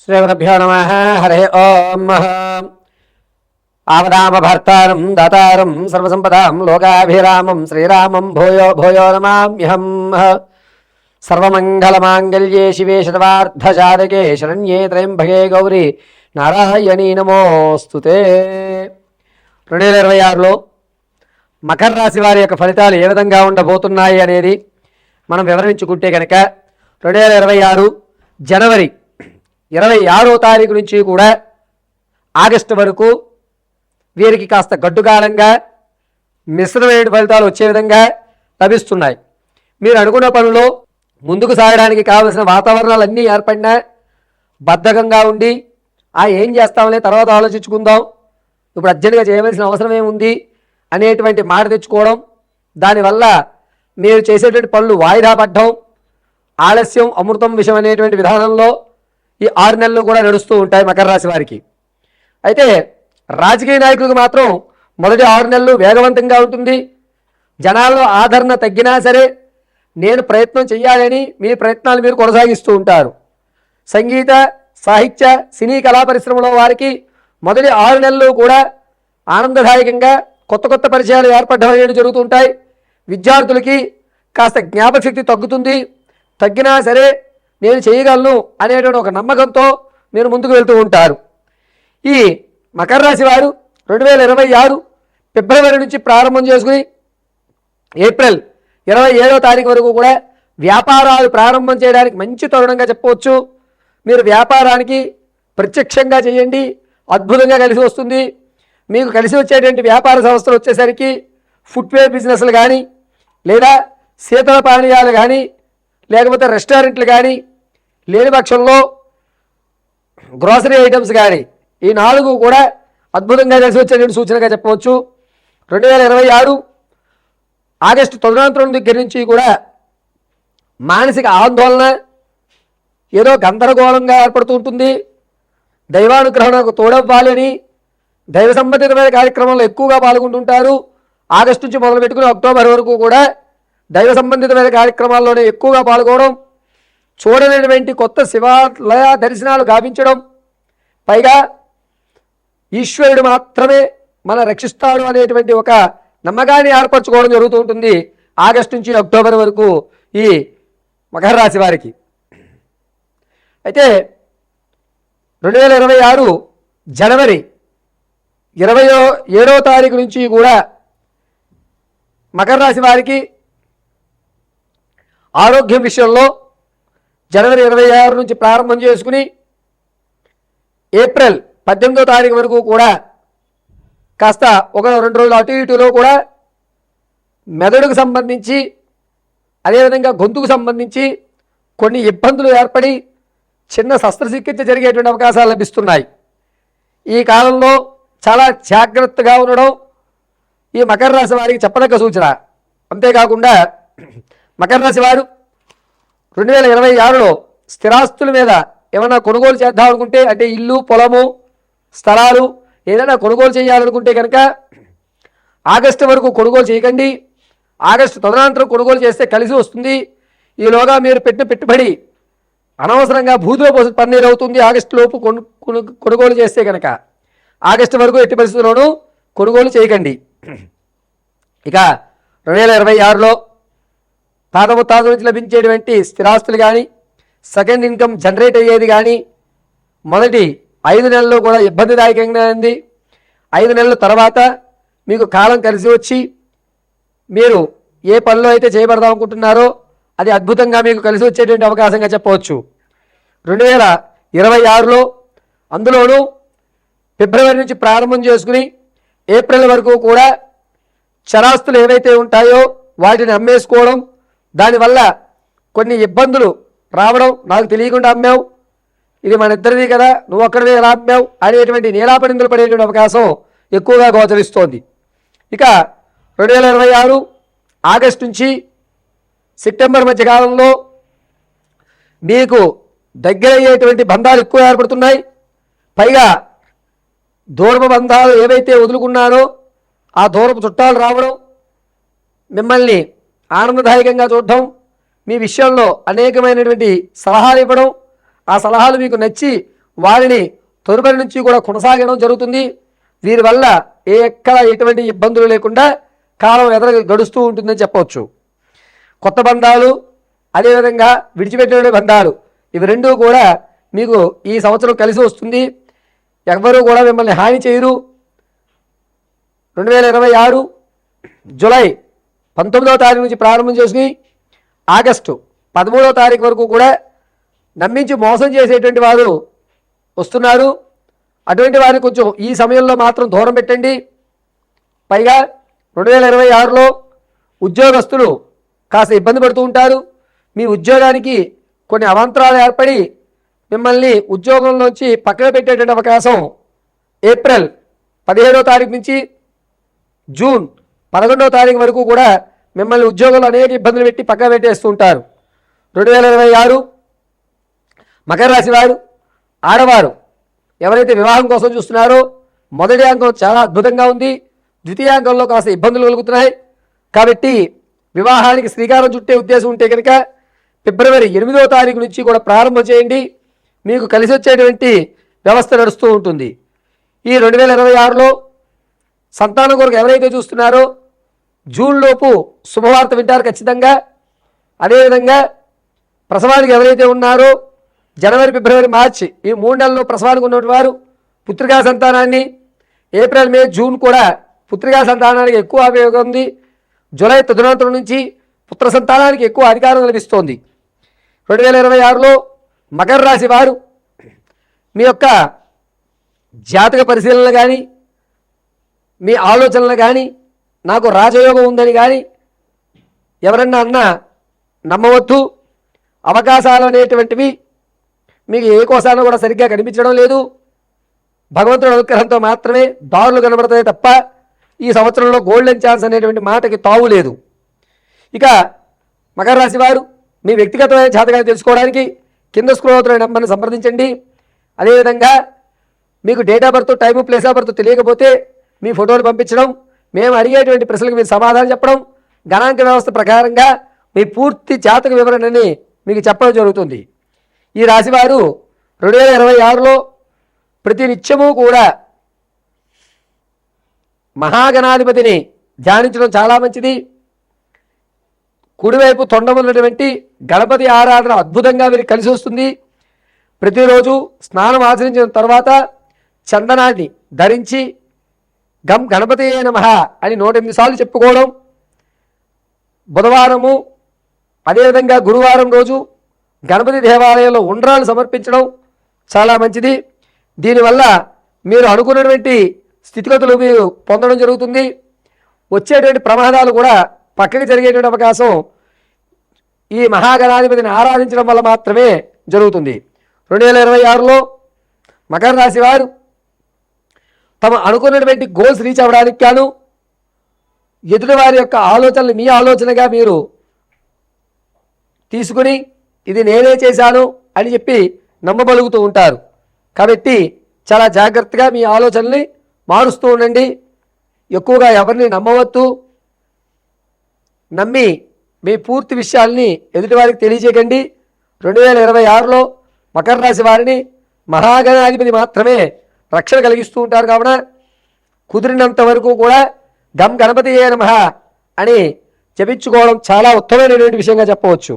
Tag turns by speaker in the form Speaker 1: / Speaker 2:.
Speaker 1: శ్రీగురుభ్యో నమ హరే ఓం ఆవదామభర్తారం దాతారం సర్వసంపదాం లోకాభిరామం శ్రీరామం భూయో భూయో నమామ్యహం సర్వమంగళమాంగళ్యే శివే శతవార్ధశాదకే శరణ్యే త్రయంభగే గౌరీ నారాయణీ నమోస్తుతే రెండు వేల ఇరవై ఆరులో మకర రాశి వారి యొక్క ఫలితాలు ఏ విధంగా ఉండబోతున్నాయి అనేది మనం వివరించుకుంటే కనుక రెండు వేల ఇరవై ఆరు జనవరి ఇరవై ఆరో తారీఖు నుంచి కూడా ఆగస్టు వరకు వీరికి కాస్త గడ్డుకాలంగా మిశ్రమైన ఫలితాలు వచ్చే విధంగా లభిస్తున్నాయి. మీరు అనుకున్న పనులు ముందుకు సాగడానికి కావలసిన వాతావరణాలు అన్నీ ఏర్పడినా బద్ధకంగా ఉండి ఆ ఏం చేస్తామనే తర్వాత ఆలోచించుకుందాం ఇప్పుడు అర్జెంటుగా చేయవలసిన అవసరం ఏముంది? అనేటువంటి మాట తెచ్చుకోవడం దానివల్ల మీరు చేసేటువంటి పనులు వాయిదా పడ్డం ఆలస్యం అమృతం విషయం అనేటువంటి విధానంలో ఈ ఆరు నెలలు కూడా నడుస్తూ ఉంటాయి మకర రాశి వారికి. అయితే రాజకీయ నాయకులకు మాత్రం మొదటి ఆరు నెలలు వేగవంతంగా ఉంటుంది. జనాల్లో ఆదరణ తగ్గినా సరే నేను ప్రయత్నం చేయాలని మీ ప్రయత్నాలు మీరు కొనసాగిస్తూ ఉంటారు. సంగీత సాహిత్య సినీ కళా పరిశ్రమలో వారికి మొదటి ఆరు నెలలు కూడా ఆనందదాయకంగా కొత్త కొత్త పరిచయాలు ఏర్పడడం అనేది జరుగుతుంటాయి విద్యార్థులకి కాస్త జ్ఞాపకశక్తి తగ్గుతుంది. తగ్గినా సరే నేను చేయగలను అనేటువంటి ఒక నమ్మకంతో మీరు ముందుకు వెళ్తూ ఉంటారు. ఈ మకర రాశి వారు రెండు వేల ఇరవై ఆరు ఫిబ్రవరి నుంచి ప్రారంభం చేసుకుని ఏప్రిల్ ఇరవై ఏడో తారీఖు వరకు కూడా వ్యాపారాలు ప్రారంభం చేయడానికి మంచి తరుణంగా చెప్పవచ్చు. మీరు వ్యాపారానికి ప్రత్యక్షంగా చేయండి అద్భుతంగా కలిసి వస్తుంది. మీకు కలిసి వచ్చేటువంటి వ్యాపార సంస్థలు వచ్చేసరికి ఫుట్వేర్ బిజినెస్లు కానీ లేదా శీతల పానీయాలు కానీ లేకపోతే రెస్టారెంట్లు కానీ లేని పక్షంలో గ్రోసరీ ఐటమ్స్ కానీ ఈ నాలుగు కూడా అద్భుతంగా కలిసి వచ్చేటువంటి సూచనగా చెప్పవచ్చు. రెండు వేల ఇరవై ఆరు ఆగస్టు తొమ్మిదాంతరం దగ్గర నుంచి కూడా మానసిక ఆందోళన ఏదో గందరగోళంగా ఏర్పడుతూ ఉంటుంది. దైవానుగ్రహణకు తోడవ్వాలని దైవ సంబంధితమైన కార్యక్రమంలో ఎక్కువగా పాల్గొంటుంటారు. ఆగస్టు నుంచి మొదలు పెట్టుకుని అక్టోబర్ వరకు కూడా దైవ సంబంధితమైన కార్యక్రమాల్లోనే ఎక్కువగా పాల్గొనడం చూడలేనటువంటి కొత్త శివాలయ దర్శనాలు గావించడం. పైగా ఈశ్వరుడు మాత్రమే మన రక్షిస్తాడు అనేటువంటి ఒక నమ్మకాన్ని ఏర్పరచుకోవడం జరుగుతూ ఉంటుంది ఆగస్టు నుంచి అక్టోబర్ వరకు ఈ మకర రాశి వారికి. అయితే రెండు వేల ఇరవై ఆరు జనవరి ఇరవయో ఏడో తారీఖు నుంచి కూడా మకర రాశి వారికి ఆరోగ్యం విషయంలో జనవరి ఇరవై ఆరు నుంచి ప్రారంభం చేసుకుని ఏప్రిల్ పద్దెనిమిదో తారీఖు వరకు కూడా కాస్త ఒక రెండు రోజులు అటు ఇటులో కూడా మెదడుకు సంబంధించి అదేవిధంగా గొంతుకు సంబంధించి కొన్ని ఇబ్బందులు ఏర్పడి చిన్న శస్త్రచికిత్స జరిగేటువంటి అవకాశాలు లభిస్తున్నాయి. ఈ కాలంలో చాలా జాగ్రత్తగా ఉండడం ఈ మకర రాశి వారికి చెప్పదగ్గ సూచన. అంతేకాకుండా మకర రాశి వారు రెండు వేల ఇరవై ఆరులో స్థిరాస్తుల మీద ఏమైనా కొనుగోలు చేద్దాం అనుకుంటే అంటే ఇల్లు పొలము స్థలాలు ఏదైనా కొనుగోలు చేయాలనుకుంటే కనుక ఆగస్టు వరకు కొనుగోలు చేయకండి. ఆగస్టు తదనంతరం కొనుగోలు చేస్తే కలిసి వస్తుంది. ఈలోగా మీరు పెట్టిన పెట్టుబడి అనవసరంగా భూతిలో పోసి పన్నీరు అవుతుంది ఆగస్టు లోపు కొను కొను- కొనుగోలు చేస్తే కనుక. ఆగస్టు వరకు ఎట్టి పరిస్థితుల్లోనూ కొనుగోలు చేయకండి. ఇక రెండు వేల ఇరవై ఆరులో తాత ముత్తాత నుంచి లభించేటువంటి స్థిరాస్తులు కానీ సెకండ్ ఇన్కమ్ జనరేట్ అయ్యేది కానీ మొదటి ఐదు నెలల్లో కూడా ఇబ్బందిదాయకంగా ఉంది. ఐదు నెలల తర్వాత మీకు కాలం కలిసి వచ్చి మీరు ఏ పనిలో అయితే చేయబడదాం అనుకుంటున్నారో అది అద్భుతంగా మీకు కలిసి వచ్చేటువంటి అవకాశంగా చెప్పవచ్చు. రెండు వేల ఇరవై ఆరులో అందులోనూ ఫిబ్రవరి నుంచి ప్రారంభం చేసుకుని ఏప్రిల్ వరకు కూడా చరాస్తులు ఏవైతే ఉంటాయో వాటిని అమ్మేసుకోవడం దానివల్ల కొన్ని ఇబ్బందులు రావడం నాకు తెలియకుండా అమ్మావు. ఇది మన ఇద్దరిది కదా నువ్వు ఒక్కడివే ఎలా అమ్మావు? అనేటువంటి నీలాపనిందులు పడేటువంటి అవకాశం ఎక్కువగా గోచరిస్తోంది. ఇక రెండు వేల ఇరవై ఆరు ఆగస్టు నుంచి సెప్టెంబర్ మధ్య కాలంలో మీకు దగ్గరయ్యేటువంటి బంధాలు ఎక్కువ ఏర్పడుతున్నాయి. పైగా దూరపు బంధాలు ఏవైతే వదులుకున్నారో ఆ దూరపు చుట్టాలు రావడం మిమ్మల్ని ఆనందదాయకంగా చూడటం మీ విషయంలో అనేకమైనటువంటి సలహాలు ఇవ్వడం. ఆ సలహాలు మీకు నచ్చి వారిని తదుపరి నుంచి కూడా కొనసాగడం జరుగుతుంది. వీరి వల్ల ఏ ఎక్కడ ఎటువంటి ఇబ్బందులు లేకుండా కాలం ఎదర గడుస్తూ ఉంటుందని చెప్పవచ్చు. కొత్త బంధాలు అదేవిధంగా విడిచిపెట్టిన బంధాలు ఇవి రెండూ కూడా మీకు ఈ సంవత్సరం కలిసి వస్తుంది. ఎవ్వరూ కూడా మిమ్మల్ని హాని చేయరు. రెండు వేల ఇరవై ఆరు జూలై పంతొమ్మిదవ తారీఖు నుంచి ప్రారంభం చేసుకుని ఆగస్టు పదమూడవ తారీఖు వరకు కూడా నమ్మించి మోసం చేసేటువంటి వారు వస్తున్నారు. అటువంటి వారిని కొంచెం ఈ సమయంలో మాత్రం దూరం పెట్టండి. పైగా రెండు వేల ఇరవై ఆరులో ఉద్యోగస్తులు కాస్త ఇబ్బంది పడుతూ ఉంటారు. మీ ఉద్యోగానికి కొన్ని అవాంతరాలు ఏర్పడి మిమ్మల్ని ఉద్యోగంలోంచి పక్కన పెట్టేటువంటి అవకాశం ఏప్రిల్ పదిహేడో తారీఖు నుంచి జూన్ పదకొండవ తారీఖు వరకు కూడా మిమ్మల్ని ఉద్యోగులు అనేక ఇబ్బందులు పెట్టి పక్క పెట్టేస్తూ ఉంటారు. రెండు వేల ఇరవై ఆరు మకర రాశి వారు ఆడవారు ఎవరైతే వివాహం కోసం చూస్తున్నారో మొదటి అంకం చాలా అద్భుతంగా ఉంది. ద్వితీయాంకంలో కాస్త ఇబ్బందులు కలుగుతున్నాయి. కాబట్టి వివాహానికి శ్రీకారం చుట్టే ఉద్దేశం ఉంటే కనుక ఫిబ్రవరి ఎనిమిదవ తారీఖు నుంచి కూడా ప్రారంభం చేయండి. మీకు కలిసి వచ్చేటువంటి వ్యవస్థ నడుస్తూ ఉంటుంది. ఈ రెండు వేల ఇరవై ఆరులో సంతానం కొరకు ఎవరైతే చూస్తున్నారో జూన్ లోపు శుభవార్త వింటారు ఖచ్చితంగా. అదేవిధంగా ప్రసవానికి ఎవరైతే ఉన్నారో జనవరి ఫిబ్రవరి మార్చి ఈ మూడు నెలల్లో ప్రసవానికి ఉన్నటువంటి వారు పుత్రికా సంతానాన్ని ఏప్రిల్ మే జూన్ కూడా పుత్రికా సంతానానికి ఎక్కువ ఉపయోగం ఉంది. జూలై తదునంతరం నుంచి పుత్ర సంతానానికి ఎక్కువ అధికారం లభిస్తోంది. రెండు వేల ఇరవై ఆరులో మకర రాశి వారు మీ యొక్క జాతక పరిశీలన కానీ మీ ఆలోచనలు కానీ నాకు రాజయోగం ఉందని కానీ ఎవరన్నా అన్నా నమ్మవద్దు. అవకాశాలు అనేటువంటివి మీకు ఏ కోసాన కూడా సరిగ్గా కనిపించడం లేదు. భగవంతుడు అనుగ్రహంతో మాత్రమే దారులు కనబడతాయి తప్ప ఈ సంవత్సరంలో గోల్డెన్ ఛాన్స్ అనేటువంటి మాటకి తావు లేదు. ఇక మకర రాశి వారు మీ వ్యక్తిగతమైన జాతకాన్ని తెలుసుకోవడానికి కింద స్క్రోల్ అవుతున్న నెంబర్ని సంప్రదించండి. అదేవిధంగా మీకు date of birth time place of birth తెలియకపోతే మీ ఫోటోలు పంపించడం మేము అడిగేటువంటి ప్రశ్నలకు మీరు సమాధానం చెప్పడం గణాంక వ్యవస్థ ప్రకారంగా మీ పూర్తి జాతక వివరణని మీకు చెప్పడం జరుగుతుంది. ఈ రాశివారు రెండు వేల ఇరవై ఆరులో ప్రతి నిత్యము కూడా మహాగణాధిపతిని ధ్యానించడం చాలా మంచిది. కుడివైపు తొండమున్నటువంటి గణపతి ఆరాధన అద్భుతంగా వీరికి కలిసి వస్తుంది. ప్రతిరోజు స్నానం ఆచరించిన తర్వాత చందనాన్ని ధరించి గం గణపతి నమ అని నూట ఎనిమిది సార్లు చెప్పుకోవడం బుధవారము అదేవిధంగా గురువారం రోజు గణపతి దేవాలయంలో ఉండ్రాలు సమర్పించడం చాలా మంచిది. దీనివల్ల మీరు అనుకున్నటువంటి స్థితిగతులు మీరు పొందడం జరుగుతుంది. వచ్చేటువంటి ప్రమాదాలు కూడా పక్కకి జరిగేటువంటి అవకాశం ఈ మహాగణాధిపతిని ఆరాధించడం వల్ల మాత్రమే జరుగుతుంది. రెండు వేల ఇరవై ఆరులో మకర రాశి వారు తమ అనుకున్నటువంటి గోల్స్ రీచ్ అవ్వడానికి గాను ఎదుటి వారి యొక్క ఆలోచనలు మీ ఆలోచనగా మీరు తీసుకుని ఇది నేనే చేశాను అని చెప్పి నమ్మగలుగుతూ ఉంటారు. కాబట్టి చాలా జాగ్రత్తగా మీ ఆలోచనల్ని మారుస్తూ ఉండండి. ఎక్కువగా ఎవరిని నమ్మవద్దు. నమ్మి మీ పూర్తి విషయాల్ని ఎదుటివారికి తెలియజేయకండి. రెండు వేల ఇరవై ఆరులో మకర రాశి వారిని మహాగణాధిపతి మాత్రమే రక్షణ కలిగిస్తూ ఉంటారు కావున కుదిరినంత వరకు కూడా గం గణపతి నమః అని జపించుకోవడం చాలా ఉత్తమమైనటువంటి విషయంగా చెప్పవచ్చు.